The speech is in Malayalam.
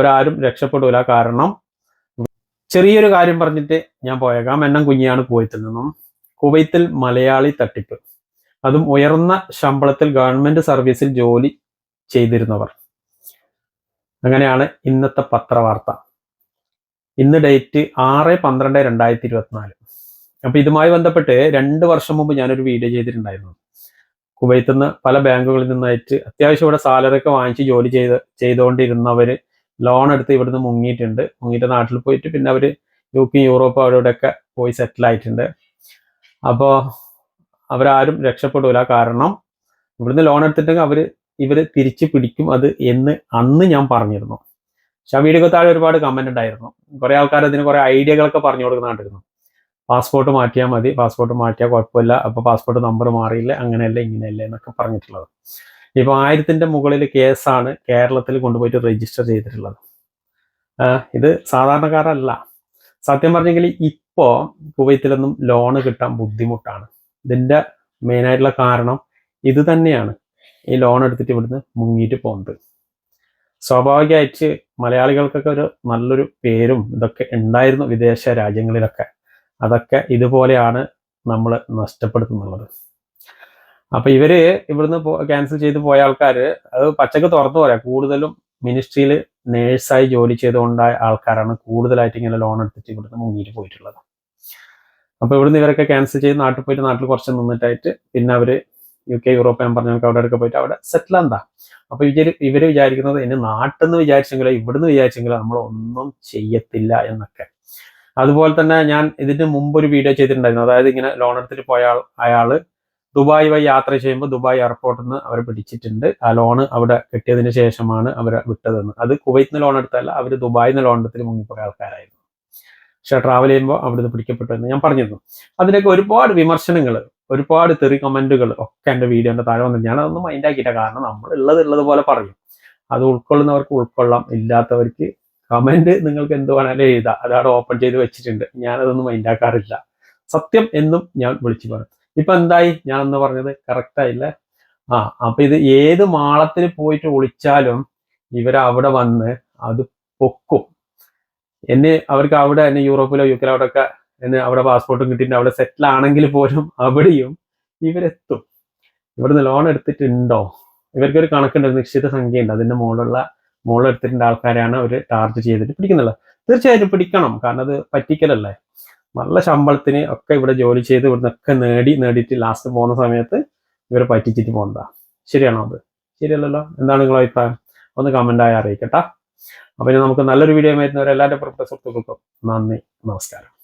അവരാരും രക്ഷപ്പെടൂല. കാരണം ചെറിയൊരു കാര്യം പറഞ്ഞിട്ട് ഞാൻ പോയേക്കാം. എണ്ണം കുഞ്ഞിയാണ് കുവൈത്തിൽ നിന്നും. കുവൈത്തിൽ മലയാളി തട്ടിപ്പ്. അതും ഉയർന്ന ശമ്പളത്തിൽ ഗവൺമെന്റ് സർവീസിൽ ജോലി ചെയ്തിരുന്നവർ. അങ്ങനെയാണ് ഇന്നത്തെ പത്രവാർത്ത. ഇന്ന് ഡേറ്റ് ആറ് പന്ത്രണ്ട് രണ്ടായിരത്തി ഇരുപത്തിനാല് അപ്പൊ ഇതുമായി ബന്ധപ്പെട്ട് രണ്ട് വർഷം മുമ്പ് ഞാനൊരു വീഡിയോ ചെയ്തിട്ടുണ്ടായിരുന്നു. കുവൈത്തിൽ നിന്ന് പല ബാങ്കുകളിൽ നിന്നായിട്ട് അത്യാവശ്യം ഇവിടെ സാലറി ഒക്കെ വാങ്ങിച്ച് ജോലി ചെയ്ത് ചെയ്തുകൊണ്ടിരുന്നവര് ലോൺ എടുത്ത് ഇവിടുന്ന് മുങ്ങിയിട്ടുണ്ട്. മുങ്ങിയിട്ട് നാട്ടിൽ പോയിട്ട് പിന്നെ അവർ യു കെ യൂറോപ്പ് അവിടെ ഇവിടെയൊക്കെ പോയി സെറ്റിൽ ആയിട്ടുണ്ട്. അപ്പോൾ അവരാരും രക്ഷപ്പെടൂല. കാരണം ഇവിടുന്ന് ലോൺ എടുത്തിട്ടുണ്ടെങ്കിൽ അവർ ഇവർ തിരിച്ചു പിടിക്കും അത് എന്ന് അന്ന് ഞാൻ പറഞ്ഞിരുന്നു. പക്ഷെ ആ വീഡിയോ താഴെ ഒരുപാട് കമന്റ് ഉണ്ടായിരുന്നു. കുറേ ആൾക്കാർ അതിന് കുറേ ഐഡിയകളൊക്കെ പറഞ്ഞു കൊടുക്കുന്നുണ്ടായിരുന്നു പാസ്പോർട്ട് മാറ്റിയാൽ മതി. പാസ്പോർട്ട് മാറ്റിയാൽ കുഴപ്പമില്ല. അപ്പോൾ പാസ്പോർട്ട് നമ്പർ മാറിയില്ല. അങ്ങനെയല്ല ഇങ്ങനെയല്ല എന്നൊക്കെ പറഞ്ഞിട്ടുള്ളത്. ഇപ്പൊ ആയിരത്തിന്റെ മുകളിൽ കേസാണ് കേരളത്തിൽ കൊണ്ടുപോയിട്ട് രജിസ്റ്റർ ചെയ്തിട്ടുള്ളത്. ഇത് സാധാരണക്കാരല്ല. സത്യം പറഞ്ഞെങ്കിൽ ഇപ്പോ കുവൈത്തിലൊന്നും ലോണ് കിട്ടാൻ ബുദ്ധിമുട്ടാണ്. ഇതിന്റെ മെയിനായിട്ടുള്ള കാരണം ഇത് തന്നെയാണ്. ഈ ലോൺ എടുത്തിട്ട് ഇവിടുന്ന് മുങ്ങിയിട്ട് പോകുന്നത് സ്വാഭാവികമായിട്ട് മലയാളികൾക്കൊക്കെ ഒരു നല്ലൊരു പേരും ഇതൊക്കെ ഉണ്ടായിരുന്നു വിദേശ രാജ്യങ്ങളിലൊക്കെ. അതൊക്കെ ഇതുപോലെയാണ് നമ്മൾ നഷ്ടപ്പെടുത്തുന്നുള്ളത്. അപ്പൊ ഇവർ ഇവിടുന്ന് ക്യാൻസൽ ചെയ്ത് പോയ ആൾക്കാര് അത് പച്ചക്ക് തുറന്നു പോരാ കൂടുതലും മിനിസ്ട്രിയിൽ നേഴ്സായി ജോലി ചെയ്തുകൊണ്ടായ ആൾക്കാരാണ് കൂടുതലായിട്ട് ഇങ്ങനെ ലോൺ എടുത്തിട്ട് ഇവിടുന്ന് മുങ്ങിയിട്ട് പോയിട്ടുള്ളത്. അപ്പൊ ഇവിടുന്ന് ഇവരൊക്കെ ക്യാൻസൽ ചെയ്ത് നാട്ടിൽ പോയിട്ട് നാട്ടിൽ കുറച്ച് നിന്നിട്ടായിട്ട് പിന്നെ അവർ യു കെ യൂറോപ്പ് ഞാൻ പറഞ്ഞ അവിടെ ഒക്കെ പോയിട്ട് അവിടെ സെറ്റിൽ എന്താ അപ്പൊ ഇവർ ഇവർ വിചാരിക്കുന്നത് ഇനി നാട്ടിൽ നിന്ന് വിചാരിച്ചെങ്കിലോ ഇവിടുന്ന് വിചാരിച്ചെങ്കിലോ നമ്മൾ ഒന്നും ചെയ്യത്തില്ല എന്നൊക്കെ. അതുപോലെ തന്നെ ഞാൻ ഇതിന് മുമ്പ് ഒരു വീഡിയോ ചെയ്തിട്ടുണ്ടായിരുന്നു. അതായത് ഇങ്ങനെ ലോൺ എടുത്തിട്ട് പോയ ആൾ അയാൾ ദുബായ് വഴി യാത്ര ചെയ്യുമ്പോൾ ദുബായ് എയർപോർട്ടിൽ നിന്ന് അവർ പിടിച്ചിട്ടുണ്ട്. ആ ലോണ് അവിടെ കിട്ടിയതിന് ശേഷമാണ് അവരെ വിട്ടതെന്ന്. അത് കുവൈത്തിൽ നിന്ന് ലോൺ എടുത്തല്ല അവർ ദുബായിൽ നിന്ന് ലോൺ എടുത്തിട്ട് മുങ്ങിപ്പോയ ആൾക്കാരായിരുന്നു. പക്ഷെ ട്രാവൽ ചെയ്യുമ്പോൾ അവിടുന്ന് പിടിക്കപ്പെട്ടു എന്ന് ഞാൻ പറഞ്ഞിരുന്നു. അതിനൊക്കെ ഒരുപാട് വിമർശനങ്ങൾ ഒരുപാട് തെറി കമന്റുകൾ ഒക്കെ എന്റെ വീഡിയോന്റെ താഴെ വന്നിട്ട് ഞാൻ അതൊന്നും മൈൻഡ് ആക്കിയിട്ട കാരണം നമ്മൾ ഉള്ളത് ഉള്ളത് പോലെ പറയും. അത് ഉൾക്കൊള്ളുന്നവർക്ക് ഉൾക്കൊള്ളാം. ഇല്ലാത്തവർക്ക് കമന്റ് നിങ്ങൾക്ക് എന്ത് വേണേലും എഴുതാം. അതവിടെ ഓപ്പൺ ചെയ്ത് വെച്ചിട്ടുണ്ട്. ഞാനതൊന്നും മൈൻഡ് ആക്കാറില്ല. സത്യം എന്നും ഞാൻ വിളിച്ചു പറയും. ഇപ്പൊ എന്തായി? ഞാൻ അന്ന് പറഞ്ഞത് കറക്റ്റ് ആയില്ലേ? ആ അപ്പൊ ഇത് ഏത് മാളത്തിൽ പോയിട്ട് ഒളിച്ചാലും ഇവരവിടെ വന്ന് അത് പൊക്കും. എന്നെ അവർക്ക് അവിടെ എന്നെ യൂറോപ്പിലോ യു കെയിലോ അവിടെ ഒക്കെ എന്നെ അവിടെ പാസ്പോർട്ടും കിട്ടിയിട്ട് അവിടെ സെറ്റിൽ ആണെങ്കിൽ പോലും അവിടെയും ഇവരെത്തും. ഇവിടുന്ന് ലോൺ എടുത്തിട്ടുണ്ടോ? ഇവർക്കൊരു കണക്കുണ്ട് നിശ്ചിത സംഖ്യ ഉണ്ട് അതിന്റെ മുകളിലുള്ള മുകളിൽ എടുത്തിട്ടുണ്ട് ആൾക്കാരാണ് അവർ ടാർജ് ചെയ്തിട്ട് പിടിക്കുന്നുള്ളത് തീർച്ചയായിട്ടും പിടിക്കണം. കാരണം അത് പറ്റിക്കലല്ലേ? നല്ല ശമ്പളത്തിന് ഒക്കെ ഇവിടെ ജോലി ചെയ്ത് ഇവിടുന്ന് ഒക്കെ നേടി നേടിയിട്ട് ലാസ്റ്റ് പോകുന്ന സമയത്ത് ഇവരെ പറ്റിച്ചിട്ട് പോകുന്നതാ ശരിയാണോ അത്? ശരിയല്ലല്ലോ. എന്താണ് നിങ്ങളുടെ അഭിപ്രായം? ഒന്ന് കമന്റ് ആയി അറിയിക്കട്ടാ. അപ്പൊ നമുക്ക് നല്ലൊരു വീഡിയോ വരുന്നവരെ എല്ലാവരുടെ സുഹൃത്തുക്കൾക്കും നന്ദി. നമസ്കാരം.